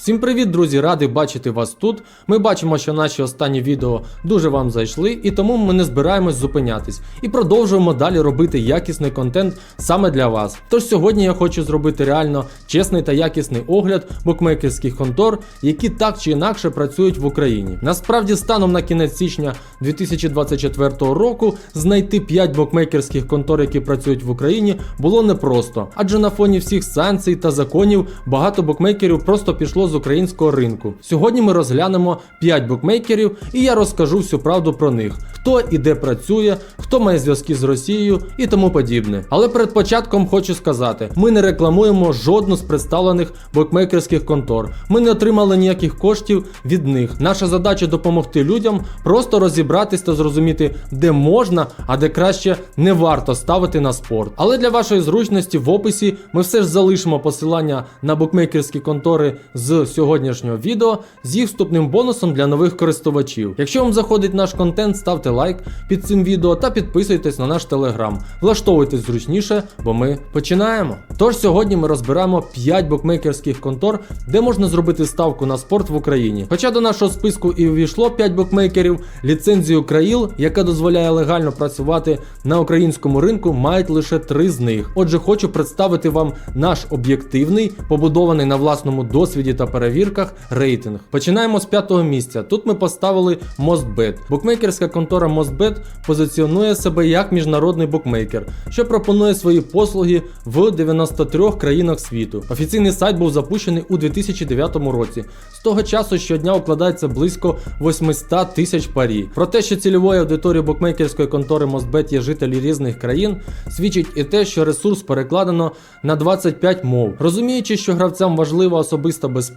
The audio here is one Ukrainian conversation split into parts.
Всім привіт, друзі! Радий бачити вас тут. Ми бачимо, що наші останні відео дуже вам зайшли, і тому ми не збираємось зупинятись і продовжуємо далі робити якісний контент саме для вас. Тож сьогодні я хочу зробити реально чесний та якісний огляд букмекерських контор, які так чи інакше працюють в Україні. Насправді, станом на кінець січня 2024 року знайти 5 букмекерських контор, які працюють в Україні, було непросто, адже на фоні всіх санкцій та законів багато букмекерів просто пішло з українського ринку. Сьогодні ми розглянемо 5 букмекерів, і я розкажу всю правду про них, хто і де працює, хто має зв'язки з Росією і тому подібне. Але перед початком хочу сказати: ми не рекламуємо жодну з представлених букмекерських контор. Ми не отримали ніяких коштів від них. Наша задача допомогти людям просто розібратись та зрозуміти, де можна, а де краще не варто ставити на спорт. Але для вашої зручності в описі ми все ж залишимо посилання на букмекерські контори з сьогоднішнього відео з їх вступним бонусом для нових користувачів. Якщо вам заходить наш контент, ставте лайк під цим відео та підписуйтесь на наш телеграм. Влаштовуйтесь зручніше, бо ми починаємо. Тож сьогодні ми розберемо 5 букмекерських контор, де можна зробити ставку на спорт в Україні. Хоча до нашого списку і увійшло 5 букмекерів, ліцензію Країл, яка дозволяє легально працювати на українському ринку, мають лише 3 з них. Отже, хочу представити вам наш об'єктивний, побудований на власному досвіді та перевірках рейтинг. Починаємо з п'ятого місця. Тут ми поставили MostBet. Букмекерська контора MostBet позиціонує себе як міжнародний букмекер, що пропонує свої послуги в 93 країнах світу. Офіційний сайт був запущений у 2009 році. З того часу щодня укладається близько 800 тисяч парі. Про те, що цільовою аудиторією букмекерської контори MostBet є жителі різних країн, свідчить і те, що ресурс перекладено на 25 мов. Розуміючи, що гравцям важлива особиста безпека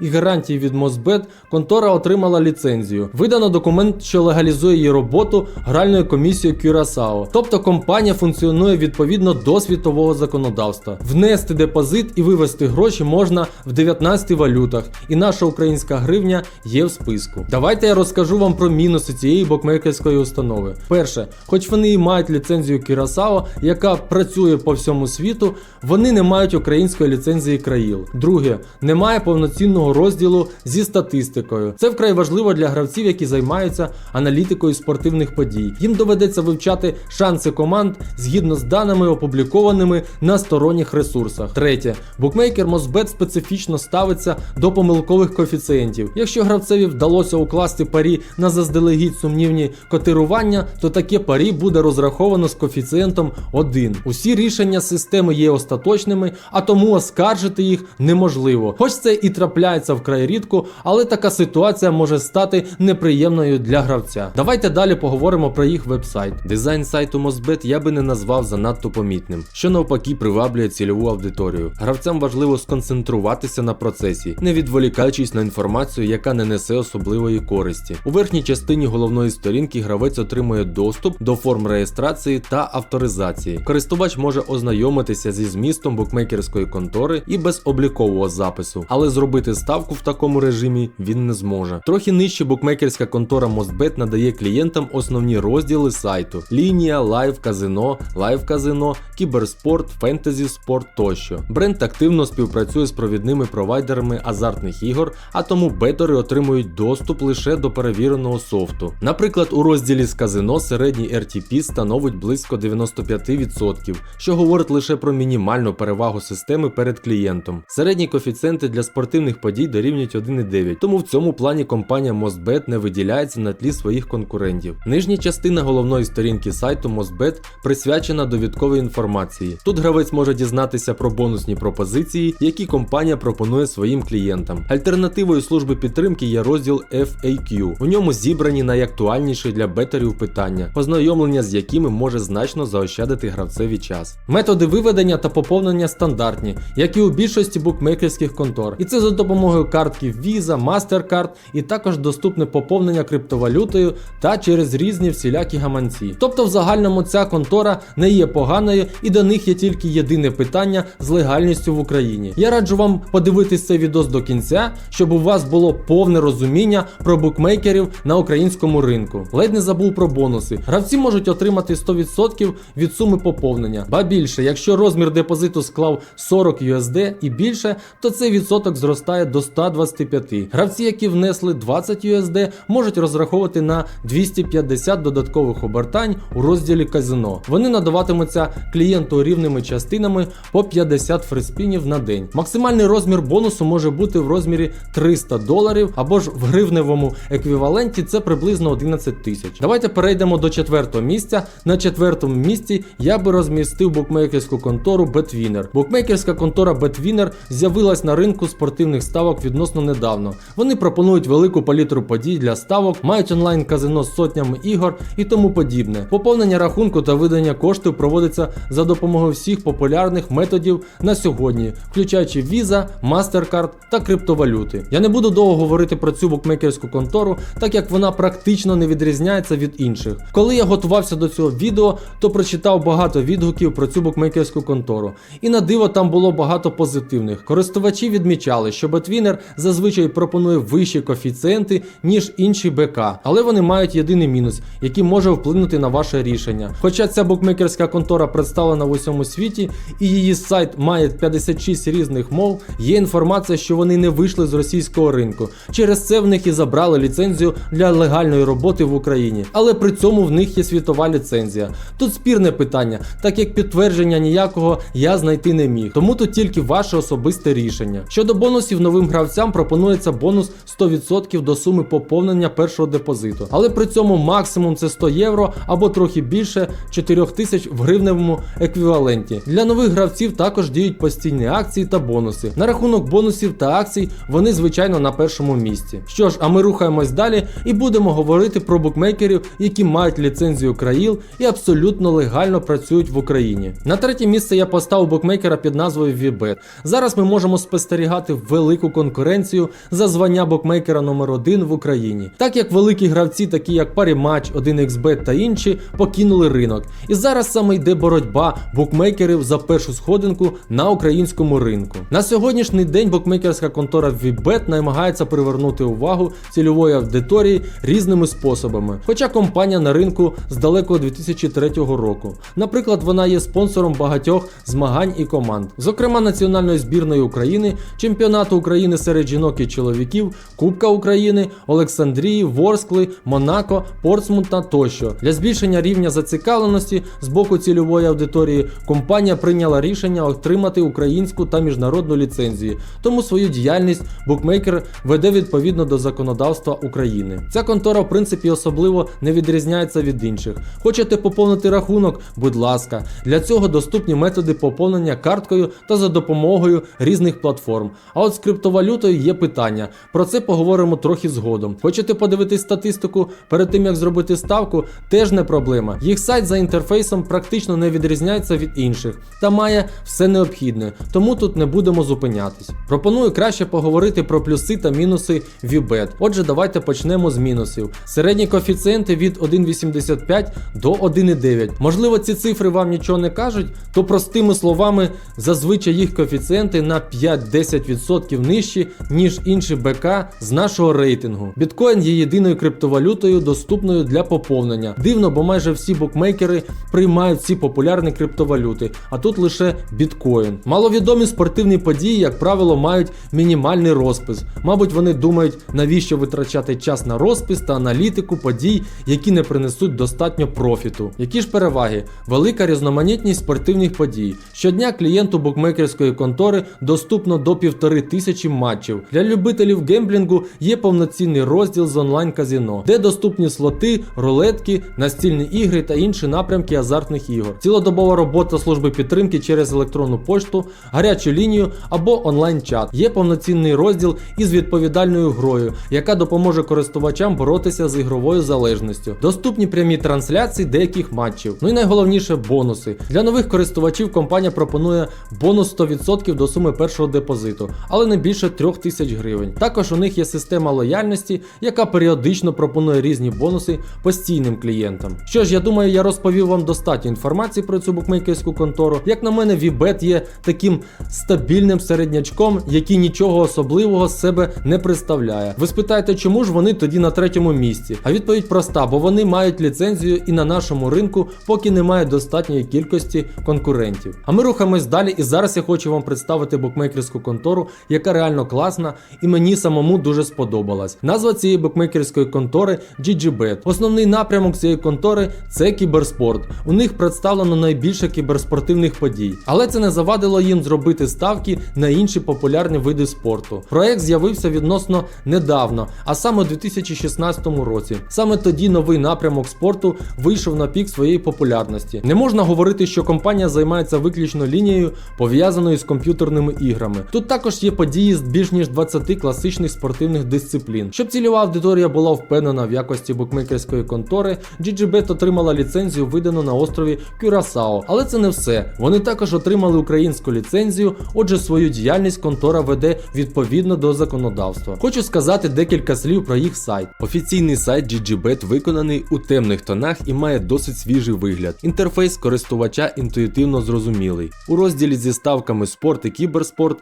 і гарантії від MostBet, контора отримала ліцензію. Видано документ, що легалізує її роботу гральною комісією Curaçao. Тобто компанія функціонує відповідно до світового законодавства. Внести депозит і вивести гроші можна в 19 валютах, і наша українська гривня є в списку. Давайте я розкажу вам про мінуси цієї букмекерської установи. Перше, хоч вони і мають ліцензію Curaçao, яка працює по всьому світу, вони не мають української ліцензії країл. Друге, немає повноцінного розділу зі статистикою. Це вкрай важливо для гравців, які займаються аналітикою спортивних подій. Їм доведеться вивчати шанси команд згідно з даними, опублікованими на сторонніх ресурсах. Третє, букмекер Мосбет специфічно ставиться до помилкових коефіцієнтів. Якщо гравцеві вдалося укласти парі на заздалегідь сумнівні котирування, то таке парі буде розраховано з коефіцієнтом 1. Усі рішення системи є остаточними, а тому оскаржити їх неможливо. Хоч це і трапляється вкрай рідко, але така ситуація може стати неприємною для гравця. Давайте далі поговоримо про їх вебсайт. Дизайн сайту Mosbet я би не назвав занадто помітним, що навпаки приваблює цільову аудиторію. Гравцям важливо сконцентруватися на процесі, не відволікаючись на інформацію, яка не несе особливої користі. У верхній частині головної сторінки гравець отримує доступ до форм реєстрації та авторизації. Користувач може ознайомитися зі змістом букмекерської контори і без облікового запису, але зробити ставку в такому режимі він не зможе. Трохи нижче букмекерська контора Mostbet надає клієнтам основні розділи сайту: лінія, лайв казино, лайв казино, кіберспорт, фентезі спорт тощо. Бренд активно співпрацює з провідними провайдерами азартних ігор, а тому бетори отримують доступ лише до перевіреного софту. Наприклад, у розділі з казино середній RTP становить близько 95%, що говорить лише про мінімальну перевагу системи перед клієнтом. Середні коефіцієнти для спортивних подій дорівнюють 1,9, тому в цьому плані компанія MostBet не виділяється на тлі своїх конкурентів. Нижня частина головної сторінки сайту MostBet присвячена довідковій інформації. Тут гравець може дізнатися про бонусні пропозиції, які компанія пропонує своїм клієнтам. Альтернативою служби підтримки є розділ FAQ. У ньому зібрані найактуальніші для бетерів питання, ознайомлення з якими може значно заощадити гравцеві час. Методи виведення та поповнення стандартні, як і у більшості букмекерських контор. І це за допомогою картків Visa, MasterCard і також доступне поповнення криптовалютою та через різні всілякі гаманці. Тобто, в загальному ця контора не є поганою і до них є тільки єдине питання з легальністю в Україні. Я раджу вам подивитись цей відос до кінця, щоб у вас було повне розуміння про букмекерів на українському ринку. Ледь не забув про бонуси. Гравці можуть отримати 100% від суми поповнення. Ба більше, якщо розмір депозиту склав 40 USD і більше, то цей відсоток відсоток зростає до 125. Гравці, які внесли 20 USD, можуть розраховувати на 250 додаткових обертань у розділі казино. Вони надаватимуться клієнту рівними частинами по 50 фриспінів на день. Максимальний розмір бонусу може бути в розмірі 300 доларів або ж в гривневому еквіваленті це приблизно 11 тисяч. Давайте перейдемо до четвертого місця. На четвертому місці я би розмістив букмекерську контору Betwinner. Букмекерська контора Betwinner з'явилась на ринку спортивних ставок відносно недавно. Вони пропонують велику палітру подій для ставок, мають онлайн казино з сотнями ігор і тому подібне. Поповнення рахунку та видання коштів проводиться за допомогою всіх популярних методів на сьогодні, включаючи Visa, MasterCard та криптовалюти. Я не буду довго говорити про цю букмекерську контору, так як вона практично не відрізняється від інших. Коли я готувався до цього відео, то прочитав багато відгуків про цю букмекерську контору. І на диво там було багато позитивних. Користувачі відмічали, що Betwinner зазвичай пропонує вищі коефіцієнти, ніж інші БК, але вони мають єдиний мінус, який може вплинути на ваше рішення. Хоча ця букмекерська контора представлена в усьому світі і її сайт має 56 різних мов, є інформація, що вони не вийшли з російського ринку. Через це в них і забрали ліцензію для легальної роботи в Україні. Але при цьому в них є світова ліцензія. Тут спірне питання, так як підтвердження ніякого я знайти не міг. Тому тут тільки ваше особисте рішення. Щодо бонусів новим гравцям пропонується бонус 100% до суми поповнення першого депозиту. Але при цьому максимум це 100 євро або трохи більше 4000 в гривневому еквіваленті. Для нових гравців також діють постійні акції та бонуси. На рахунок бонусів та акцій вони звичайно на першому місці. Що ж, а ми рухаємось далі і будемо говорити про букмекерів, які мають ліцензію країл і абсолютно легально працюють в Україні. На третє місце я поставив букмекера під назвою VBET. Зараз ми можемо спостерігати велику конкуренцію за звання букмекера номер 1 в Україні, так як великі гравці, такі як Parimatch, 1xBet та інші, покинули ринок. І зараз саме йде боротьба букмекерів за першу сходинку на українському ринку. На сьогоднішній день букмекерська контора VBET намагається привернути увагу цільової аудиторії різними способами. Хоча компанія на ринку з далекого 2003 року. Наприклад, вона є спонсором багатьох змагань і команд, зокрема національної збірної України, чемпіонату України серед жінок і чоловіків, Кубка України, Олександрії, Ворскли, Монако, Портсмута тощо. Для збільшення рівня зацікавленості з боку цільової аудиторії компанія прийняла рішення отримати українську та міжнародну ліцензії, тому свою діяльність букмекер веде відповідно до законодавства України. Ця контора, в принципі, особливо не відрізняється від інших. Хочете поповнити рахунок? Будь ласка, для цього доступні методи поповнення карткою та за допомогою різних платформ. А от з криптовалютою є питання. Про це поговоримо трохи згодом. Хочете подивитись статистику перед тим як зробити ставку? Теж не проблема. Їх сайт за інтерфейсом практично не відрізняється від інших та має все необхідне, тому тут не будемо зупинятись. Пропоную краще поговорити про плюси та мінуси VBET. Отже, давайте почнемо з мінусів. Середні коефіцієнти від 1,85 до 1,9. Можливо, ці цифри вам нічого не кажуть, то простими словами, зазвичай їх коефіцієнти на 5-10% нижчі, ніж інші БК з нашого рейтингу. Біткоін є єдиною криптовалютою, доступною для поповнення. Дивно, бо майже всі букмекери приймають ці популярні криптовалюти, а тут лише біткоін. Маловідомі спортивні події, як правило, мають мінімальний розпис. Мабуть, вони думають, навіщо витрачати час на розпис та аналітику подій, які не принесуть достатньо профіту. Які ж переваги? Велика різноманітність спортивних подій. Щодня клієнту букмекерської контори доступно до півтори тисячі матчів. Для любителів гемблінгу є повноцінний розділ з онлайн-казіно, де доступні слоти, рулетки, настільні ігри та інші напрямки азартних ігор. Цілодобова робота служби підтримки через електронну пошту, гарячу лінію або онлайн-чат. Є повноцінний розділ із відповідальною грою, яка допоможе користувачам боротися з ігровою залежністю. Доступні прямі трансляції деяких матчів. Ну і найголовніше бонуси. Для нових користувачів компанія пропонує бонус 100% до суми першого депозиту, але не більше 3000 гривень. Також у них є система лояльності, яка періодично пропонує різні бонуси постійним клієнтам. Що ж, я думаю, я розповів вам достатньо інформації про цю букмекерську контору. Як на мене, VBET є таким стабільним середнячком, який нічого особливого з себе не представляє. Ви спитаєте, чому ж вони тоді на третьому місці? А відповідь проста, бо вони мають ліцензію і на нашому ринку поки немає достатньої кількості конкурентів. А ми рухаємось далі, і зараз я хочу вам представити букмекерську контору контору, яка реально класна, і мені самому дуже сподобалась. Назва цієї букмекерської контори GGBet. Основний напрямок цієї контори це кіберспорт. У них представлено найбільше кіберспортивних подій, але це не завадило їм зробити ставки на інші популярні види спорту. Проект з'явився відносно недавно, а саме у 2016 році. Саме тоді новий напрямок спорту вийшов на пік своєї популярності. Не можна говорити, що компанія займається виключно лінією, пов'язаною з комп'ютерними іграми. Тут також є події з більш ніж 20 класичних спортивних дисциплін. Щоб цільова аудиторія була впевнена в якості букмекерської контори, GGBet отримала ліцензію, видану на острові Кюрасао. Але це не все. Вони також отримали українську ліцензію, отже, свою діяльність контора веде відповідно до законодавства. Хочу сказати декілька слів про їх сайт. Офіційний сайт GGBet виконаний у темних тонах і має досить свіжий вигляд. Інтерфейс користувача інтуїтивно зрозумілий. У розділі зі ставками спорт і кіберспорт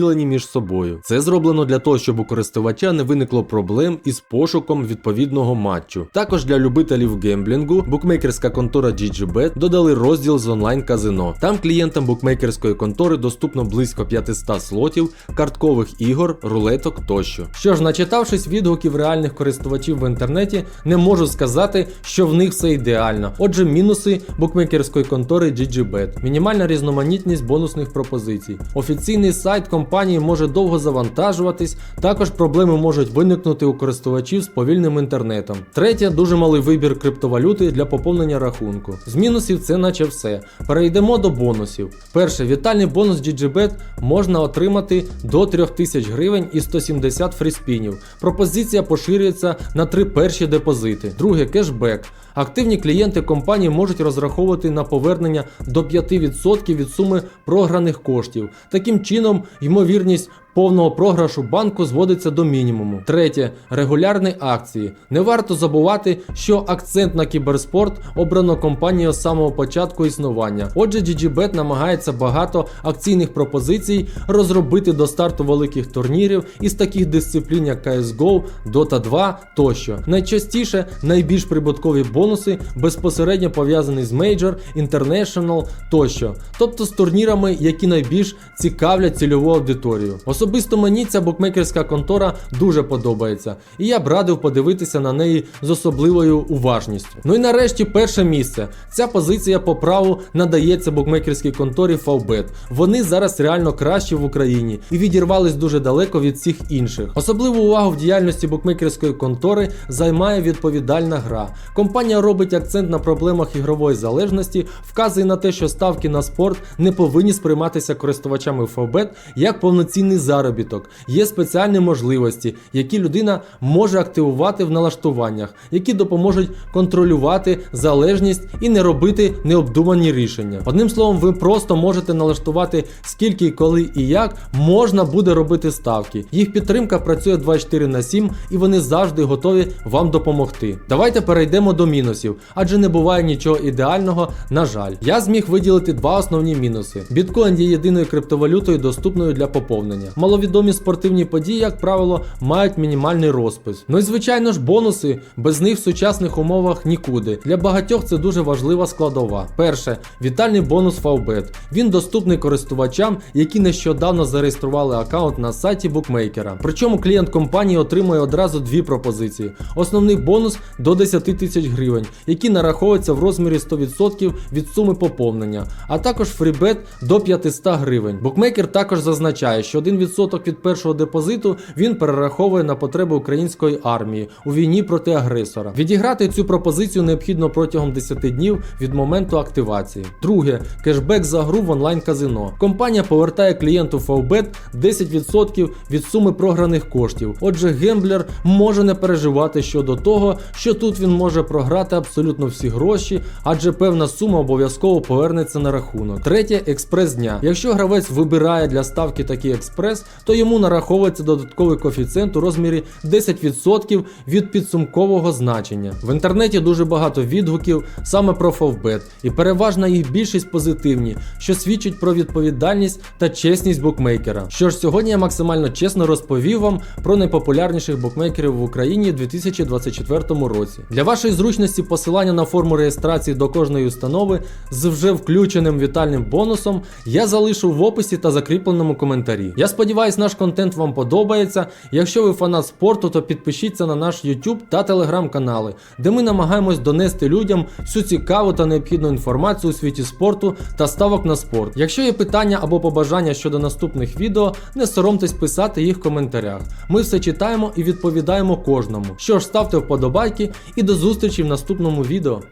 розділені між собою. Це зроблено для того, щоб у користувача не виникло проблем із пошуком відповідного матчу. Також для любителів гемблінгу букмекерська контора GGBet додали розділ з онлайн казино. Там клієнтам букмекерської контори доступно близько 500 слотів, карткових ігор, рулеток тощо. Що ж, начитавшись відгуків реальних користувачів в інтернеті, не можу сказати, що в них все ідеально. Отже, мінуси букмекерської контори GGBet. Мінімальна різноманітність бонусних пропозицій. Офіційний сайт компанії може довго завантажуватись, також проблеми можуть виникнути у користувачів з повільним інтернетом. Третє дуже малий вибір криптовалюти для поповнення рахунку. З мінусів це наче все. Перейдемо до бонусів. Перше, вітальний бонус GGBet можна отримати до 3000 гривень і 170 фріспінів. Пропозиція поширюється на три перші депозити. Друге кешбек. Активні клієнти компанії можуть розраховувати на повернення до 5% від суми програних коштів. Таким чином, ймовірність повного програшу банку зводиться до мінімуму. Третє регулярні акції. Не варто забувати, що акцент на кіберспорт обрано компанією з самого початку існування. Отже, GGBet намагається багато акційних пропозицій розробити до старту великих турнірів із таких дисциплін, як CSGO, Dota 2 тощо. Найчастіше найбільш прибуткові бонуси безпосередньо пов'язані з Major, International тощо, тобто з турнірами, які найбільш цікавлять цільову аудиторію. Особисто мені ця букмекерська контора дуже подобається, і я б радив подивитися на неї з особливою уважністю. Ну і нарешті перше місце. Ця позиція по праву надається букмекерській конторі Favbet. Вони зараз реально кращі в Україні і відірвались дуже далеко від всіх інших. Особливу увагу в діяльності букмекерської контори займає відповідальна гра. Компанія робить акцент на проблемах ігрової залежності, вказує на те, що ставки на спорт не повинні сприйматися користувачами Favbet як повноцінний заробіток. Є спеціальні можливості, які людина може активувати в налаштуваннях, які допоможуть контролювати залежність і не робити необдумані рішення. Одним словом, ви просто можете налаштувати скільки, коли і як можна буде робити ставки. Їх підтримка працює 24 на 7 і вони завжди готові вам допомогти. Давайте перейдемо до мінусів, адже не буває нічого ідеального, на жаль. Я зміг виділити два основні мінуси. Біткоін є єдиною криптовалютою, доступною для поповнення. Маловідомі спортивні події, як правило, мають мінімальний розпис. Ну і звичайно ж, бонуси без них в сучасних умовах нікуди. Для багатьох це дуже важлива складова. Перше, вітальний бонус Favbet. Він доступний користувачам, які нещодавно зареєстрували аккаунт на сайті букмекера. Причому клієнт компанії отримує одразу дві пропозиції: основний бонус до 10 тисяч гривень, який нараховується в розмірі 100% від суми поповнення, а також фрібет до 500 гривень. Букмекер також зазначає, що 1% від першого депозиту він перераховує на потреби української армії у війні проти агресора. Відіграти цю пропозицію необхідно протягом 10 днів від моменту активації. Друге кешбек за гру в онлайн казино. Компанія повертає клієнту Favbet 10% від суми програних коштів. Отже, гемблер може не переживати щодо того, що тут він може програти абсолютно всі гроші, адже певна сума обов'язково повернеться на рахунок. Третє експрес дня. Якщо гравець вибирає для ставки такий експрес, то йому нараховується додатковий коефіцієнт у розмірі 10% від підсумкового значення. В інтернеті дуже багато відгуків саме про Favbet, і переважна їх більшість позитивні, що свідчить про відповідальність та чесність букмекера. Що ж, сьогодні я максимально чесно розповів вам про найпопулярніших букмекерів в Україні у 2024 році. Для вашої зручності посилання на форму реєстрації до кожної установи з вже включеним вітальним бонусом я залишу в описі та закріпленому коментарі. Я сподіваюся, Сподіваюсь, наш контент вам подобається. Якщо ви фанат спорту, то підпишіться на наш YouTube та Telegram канали, де ми намагаємось донести людям всю цікаву та необхідну інформацію у світі спорту та ставок на спорт. Якщо є питання або побажання щодо наступних відео, не соромтесь писати їх в коментарях. Ми все читаємо і відповідаємо кожному. Що ж, ставте вподобайки і до зустрічі в наступному відео.